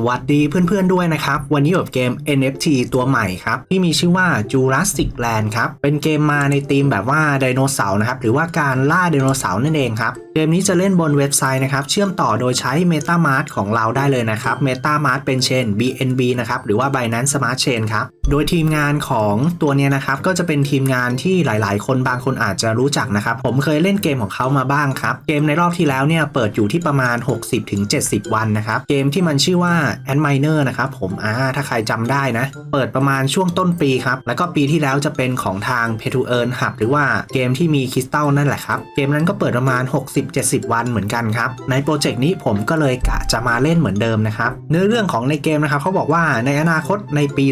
สวัสดีเพื่อนๆด้วยนะครับ วันนี้อยู่กับเกม NFT ตัวใหม่ครับ ที่มีชื่อว่า Jurassic Land ครับ เป็นเกมมาในธีมแบบว่าไดโนเสาร์นะครับ หรือว่าการล่าไดโนเสาร์นั่นเองครับ กมนี้จะเล่นบนเว็บไซต์นะครับ เชื่อมต่อโดยใช้ MetaMask ของเราได้เลยนะครับ MetaMask เป็นเชน BNB นะครับ หรือว่า Binance Smart Chain ครับ โดยทีมงานของตัวเนี้ยนะครับ ก็จะเป็นทีมงานที่หลาย ๆ คนบางคนอาจจะรู้จักนะครับ ผมเคยเล่นเกมของเขามาบ้างครับ เกมในรอบที่แล้วเนี่ยเปิดอยู่ที่ประมาณ 60-70 วันนะครับ เกมที่มันชื่อว่า a n d Miner นะครับผมอ่าถ้าใครจำได้นะ เปิดประมาณช่วงต้นปีครับ แล้วก็ปีที่แล้วจะเป็นของทาง p a y to Earn Hub หรือว่าเกมที่มีคริสตัลนั่นแหละครับ เกมนั้นก็เปิดประมาณ60-70 วันเหมือนกันครับ ในโปรเจกต์นี้ผมก็เลยกะจะมาเล่นเหมือนเดิมนะครับ เนื้อเรื่องของในเกมนะครับเขาบอกว่าในอนาคตในปี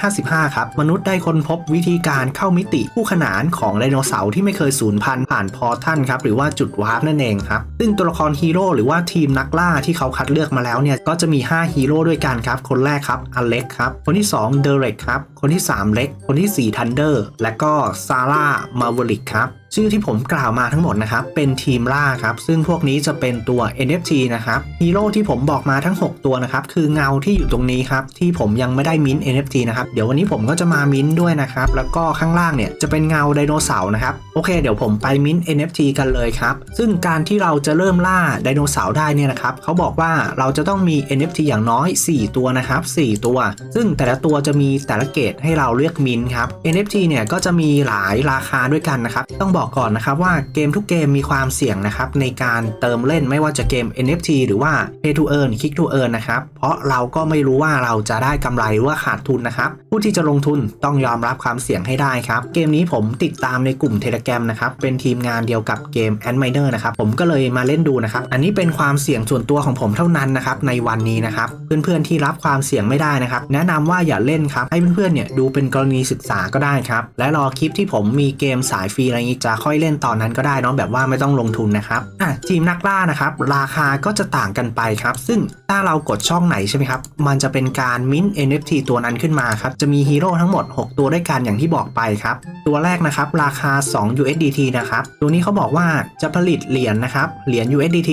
2055 ครับ มนุษย์ได้ค้นพบวิธีการเข้ามิติคู่ขนานของไดโนเสาร์ที่ไม่เคยสูญพันธุ์ผ่านพอร์ทัลครับหรือว่าจุดวาร์ปนั่นเองครับ ซึ่งตัวละครฮีโร่หรือว่าทีมนักล่าที่เขาคัดเลือกมาแล้วเนี่ยก็จะมี 5 ฮีโร่ด้วยกันครับ คนแรกครับอเล็กครับ คนที่ 2 เดเร็กครับ คนที่ 3 เล็ก คนที่ 4 ทันเดอร์ และก็ซาร่า มาเวลิกครับ ชื่อที่ผมกล่าวมาทั้งหมดนะครับ เป็นทีมล่าครับ ซึ่งพวกนี้จะเป็นตัว NFT นะครับฮีโร่ที่ผมบอกมาทั้ง 6 ตัวนะครับ คือเงาที่อยู่ตรงนี้ครับ ที่ผมยังไม่ได้มิ้นท์ NFT นะครับ เดี๋ยววันนี้ผมก็จะมามิ้นท์ด้วยนะครับ แล้วก็ข้างล่างเนี่ยจะเป็นเงาไดโนเสาร์นะครับ โอเค เดี๋ยวผมไปมิ้นท์ NFT กันเลยครับ ซึ่งการที่เราจะเริ่มล่าไดโนเสาร์ได้เนี่ยนะครับเขาบอกว่าเราจะต้องมี NFT อย่างน้อย 4 ตัวนะครับ 4 ตัว ซึ่งแต่ละตัวจะมีแต่ละเกรดให้เราเลือกมิ้นท์ครับ NFT เนี่ยก็จะมีหลายราคาด้วยกันนะครับต้องบอกก่อนนะครับว่าเกมทุกเกมมีความเสี่ยงนะครับในการเติมเล่นไม่ว่าจะเกม NFT หรือว่า Pay to Earn Kick to Earn นะครับ เพราะเราก็ไม่รู้ว่าเราจะได้กำไรหรือว่าขาดทุนนะครับผู้ที่จะลงทุนต้องยอมรับความเสี่ยงให้ได้ครับ เกมนี้ผมติดตามในกลุ่ม Telegram นะครับเป็นทีมงานเดียวกับเกม a n d Miner นะครับผมก็เลยมาเล่นดูนะครับอันนี้เป็นความเสี่ยงส่วนตัวของผมเท่านั้นนะครับในวันนี้นะครับเพื่อนๆที่รับความเสี่ยงไม่ได้นะครับแนะนำว่าอย่าเล่นครับให้เพื่อนๆเนี่ยดูเป็นกรณีศึกษาก็ได้ครับและรอคลิปที่ผมมีเกมสายฟรีอะไรนี้จะค่อยเล่นตอนนั้นก็ได้เนาะแบบว่าไม่ต้องลงทุนนะครับอะทีมนักล่านะครับราคาก็จะต่างกันไปครับ ซึ่งถ้าเรากดช่องไหนใช่ไหมครับ มันจะเป็นการมิ้น NFT ตัวนั้นขึ้นมาครับ จะมีฮีโร่ทั้งหมด 6 ตัวด้วยกันอย่างที่บอกไปครับ ตัวแรกนะครับ ราคา 2 USDT นะครับ ตัวนี้เขาบอกว่าจะผลิตเหรียญนะครับ เหรียญ USDT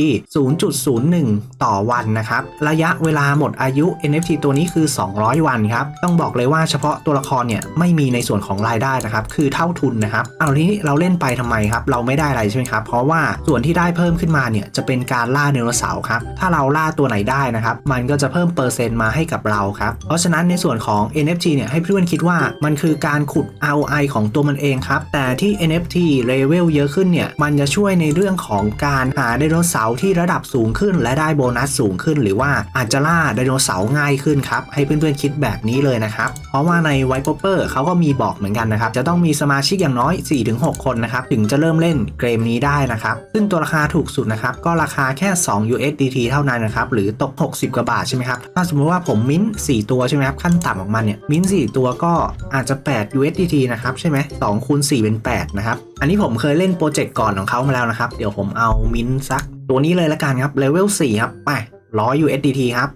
0.01 ต่อวันนะครับ ระยะเวลาหมดอายุ NFT ตัวนี้คือ 200 วันครับ ต้องบอกเลยว่าเฉพาะตัวละครเนี่ยไม่มีในส่วนของรายได้นะครับ คือเท่าทุนนะครับ เอาทีนี้เราเล่นไปทำไมครับ เราไม่ได้อะไรใช่ไหมครับ เพราะว่าส่วนที่ได้เพิ่มขึ้นมาเนี่ยจะเป็นการล่าไดโนเสาร์ครับ ถ้าเราล่าตัวไหนได้นะครับ มันก็จะเพิ่มเปอร์เซ็นต์มาให้กับเราครับ เพราะฉะนั้นในส่วนของ NFT เนี่ยให้เพื่อนๆคิดว่ามันคือการขุด ROI ของตัวมันเองครับ แต่ที่ NFT เลเวลเยอะขึ้นเนี่ย มันจะช่วยในเรื่องของการหาไดโนเสาร์ที่ระดับสูงขึ้น และได้โบนัสสูงขึ้น หรือว่าอาจจะล่าไดโนเสาร์ง่ายขึ้นครับ ให้เพื่อนๆคิดแบบนี้เลยนะครับ เพราะว่าในไวท์ p เปอร์เขาก็มีบอกเหมือนกันนะครับ จะต้องมีสมาชิกอย่างน้อย 4-6 คนนะครับถึงจะเริ่มเล่นเกมนี้ได้นะครับซึ่งตัวราคาถูกสุดนะครับก็ราคาแค่ 2 USDT เท่านั้นนะครับหรือตก 60 กว่าบาทใช่ไหมครับถ้าสมมติว่าผมมิ้นท์4ตัวใช่ไหมครับขั้นต่ำของมันเนี่ยมิ้นท์4ตัวก็อาจจะ 8 USDT นะครับใช่ไหม2คูณ4เป็น8นะครับอันนี้ผมเคยเล่นโปรเจกต์ก่อนของเขามาแล้วนะครับเดี๋ยวผมเอามิ้นท์สักตัวนี้เลยละกันครับเลเวล4ครับไป100 USDT ครับ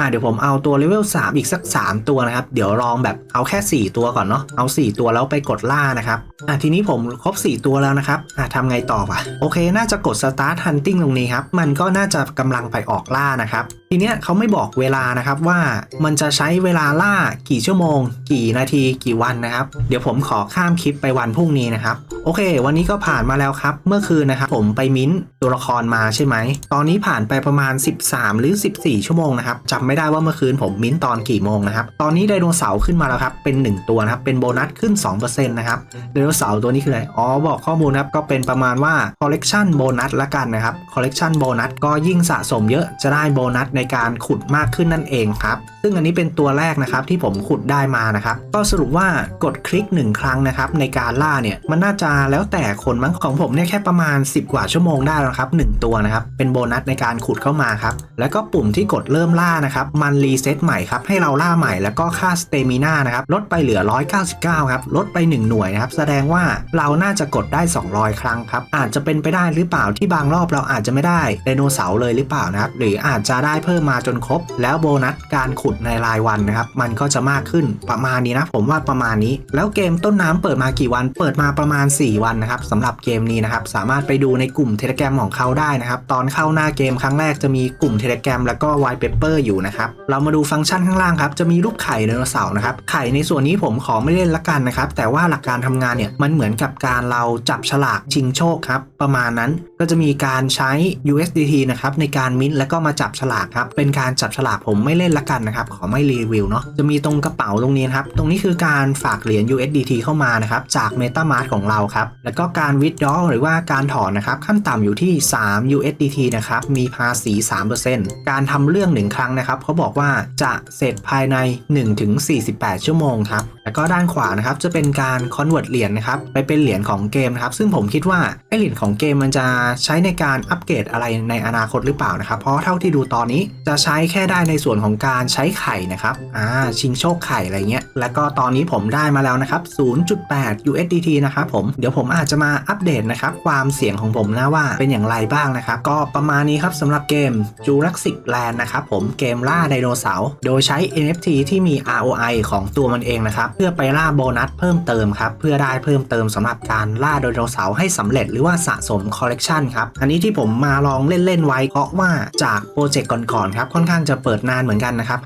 อะเดี๋ยวผมเอาตัวเลเวล3 อีกสัก 3 ตัวนะครับ เดี๋ยวลองแบบเอาแค่ 4 ตัวก่อนเนาะเอา 4 ตัวแล้วไปกดล่านะครับอะทีนี้ผมครบ 4 ตัวแล้วนะครับอะทำไงต่อวะโอเค น่าจะกด start hunting ตรงนี้ครับ มันก็น่าจะกำลังไปออกล่านะครับ ทีเนี้ยเขาไม่บอกเวลานะครับว่ามันจะใช้เวลาล่ากี่ชั่วโมง กี่นาทีกี่วันนะครับ เดี๋ยวผมขอข้ามคลิปไปวันพรุ่งนี้นะครับ โอเค วันนี้ก็ผ่านมาแล้วครับ เมื่อคืนนะครับผมไปมิ้นตัวละครมาใช่ไหม ตอนนี้ผ่านไปประมาณ 13 หรือ 14 ชั่วโมงนะครับจำไม่ได้ว่าเมื่อคืนผมมิ้นตอนกี่โมงนะครับ ตอนนี้ไดโนเสาร์ขึ้นมาแล้วครับ เป็น 1 ตัวนะครับ เป็นโบนัสขึ้น 2%นะครับ ไดโนเสาร์ตัวนี้คืออะไร อ๋อ บอกข้อมูลครับ ก็เป็นประมาณว่า collection โบนัสละกันนะครับ collection โบนัสก็ยิ่งสะสมเยอะ จะได้โบนัสในการขุดมากขึ้นนั่นเองครับ ซึ่งอันนี้เป็นตัวแรกนะครับที่ผมขุดได้มานะครับ ก็สรุปว่ากดคลิก 1 ครั้งนะครับในการล่าเนี่ยมันน่าจะแล้วแต่คนมั้งของผมเนี่ยแค่ประมาณ 10 กว่าชั่วโมงได้แล้วครับ1ตัวนะครับเป็นโบนัสในการขุดเข้ามาครับแล้วก็ปุ่มที่กดเริ่มล่านะครับมันรีเซ็ตใหม่ครับให้เราล่าใหม่แล้วก็ค่าสเตมิน่านะครับลดไปเหลือ 199ครับลดไป 1 หน่วยนะครับแสดงว่าเราน่าจะกดได้ 200 ครั้งครับอาจจะเป็นไปได้หรือเปล่าที่บางรอบเราอาจจะไม่ได้ไดโนเสาร์เลยหรือเปล่านะครับหรืออาจจะได้เพิ่มมาจนครบ แล้วโบนัสการขุดในรายวันนะครับ มันก็จะมากขึ้นประมาณนี้นะ ผมว่าประมาณนี้ แล้วเกมต้นน้ำเปิดมากี่วัน เปิดมาประมาณ 4 วันนะครับสำหรับเกมนี้นะครับ สามารถไปดูในกลุ่มเทเล gram ของเขาได้นะครับ ตอนเข้าหน้าเกมครั้งแรกจะมีกลุ่มเทเล gram แล้วก็ไวเปเปอร์อยู่นะครับ เรามาดูฟังก์ชันข้างล่างครับ จะมีรูปไข่ไดโนเสาร์นะครับ ไข่ในส่วนนี้ผมขอไม่เล่นละกันนะครับ แต่ว่าหลักการทำงานเนี่ย มันเหมือนกับการเราจับฉลากชิงโชคครับ ประมาณนั้น ก็จะมีการใช้ USDT นะครับในการมิ้นท์แล้วก็มาจับฉลากครับ เป็นการจับฉลากผมไม่เล่นละกันนะครับ ขอไม่รีวิวเนาะ จะมีตรงกระเป๋าตรงนี้นครับ ตรงนี้คือการฝากเหรียญ USDT เข้ามานะครับ จาก MetaMask ของเราครับ แล้วก็การ withdraw หรือว่าการถอนนะครับ ขั้นต่ำอยู่ที่ 3 USDT นะครับ มีภาษี 3%การทำเรื่องหนึ่งครั้งนะครับ เขาบอกว่าจะเสร็จภายใน 1-48 ชั่วโมงครับ แล้วก็ด้านขวานะครับจะเป็นการ convert เหรียญนะครับ ไปเป็นเหรียญของเกมนะครับ ซึ่งผมคิดว่าไอเหรียญของเกมมันจะใช้ในการอัปเกรดอะไรในอนาคตหรือเปล่านะครับ เพราะเท่าที่ดูตอนนี้จะใช้แค่ได้ในส่วนของการใช้ไข่นะครับอ่าชิงโชคไข่อะไรเงี้ยแล้วก็ตอนนี้ผมได้มาแล้วนะครับ 0.8 USDT นะครับผมเดี๋ยวผมอาจจะมาอัปเดตนะครับความเสี่ยงของผมนะว่าเป็นอย่างไรบ้างนะครับก็ประมาณนี้ครับสำหรับเกม Jurassic Land นะครับผมเกมล่าไดโนเสาร์โดยใช้ NFT ที่มี ROI ของตัวมันเองนะครับเพื่อไปล่าโบนัสเพิ่มเติมครับเพื่อได้เพิ่มเติมสำหรับการล่าไดโนเสาร์ให้สำเร็จหรือว่าสะสมคอลเลกชันครับอันนี้ที่ผมมาลองเล่นๆไว้เพราะว่าจากโปรเจกต์ก่อนๆครับค่อนข้างจะเปิดนานเหมือนกันนะครับ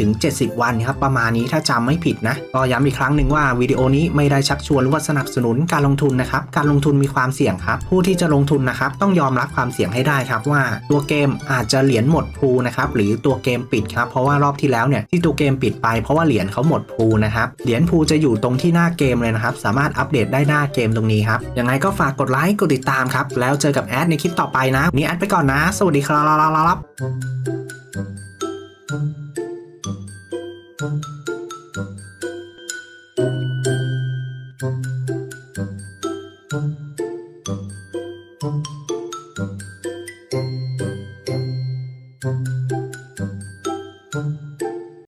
50-70 วันครับประมาณนี้ถ้าจำไม่ผิดนะก็ย้ำอีกครั้งหนึ่งว่าวิดีโอนี้ไม่ได้ชักชวนหรือว่าสนับสนุนการลงทุนนะครับการลงทุนมีความเสี่ยงครับผู้ที่จะลงทุนนะครับต้องยอมรับความเสี่ยงให้ได้ครับว่าตัวเกมอาจจะเหรียญหมดพูนะครับหรือตัวเกมปิดครับเพราะว่ารอบที่แล้วเนี่ยที่ตัวเกมปิดไปเพราะว่าเหรียญเขาหมดพูนะครับเหรียญพูจะอยู่ตรงที่หน้าเกมเลยนะครับสามารถอัปเดตได้หน้าเกมตรงนี้ครับยังไงก็ฝากกดไลค์กดติดตามครับแล้วเจอกับแอดในคลิปต่อไปนะวันนี้แอดไปก่อนนะ สวัสดีครับ Thank you.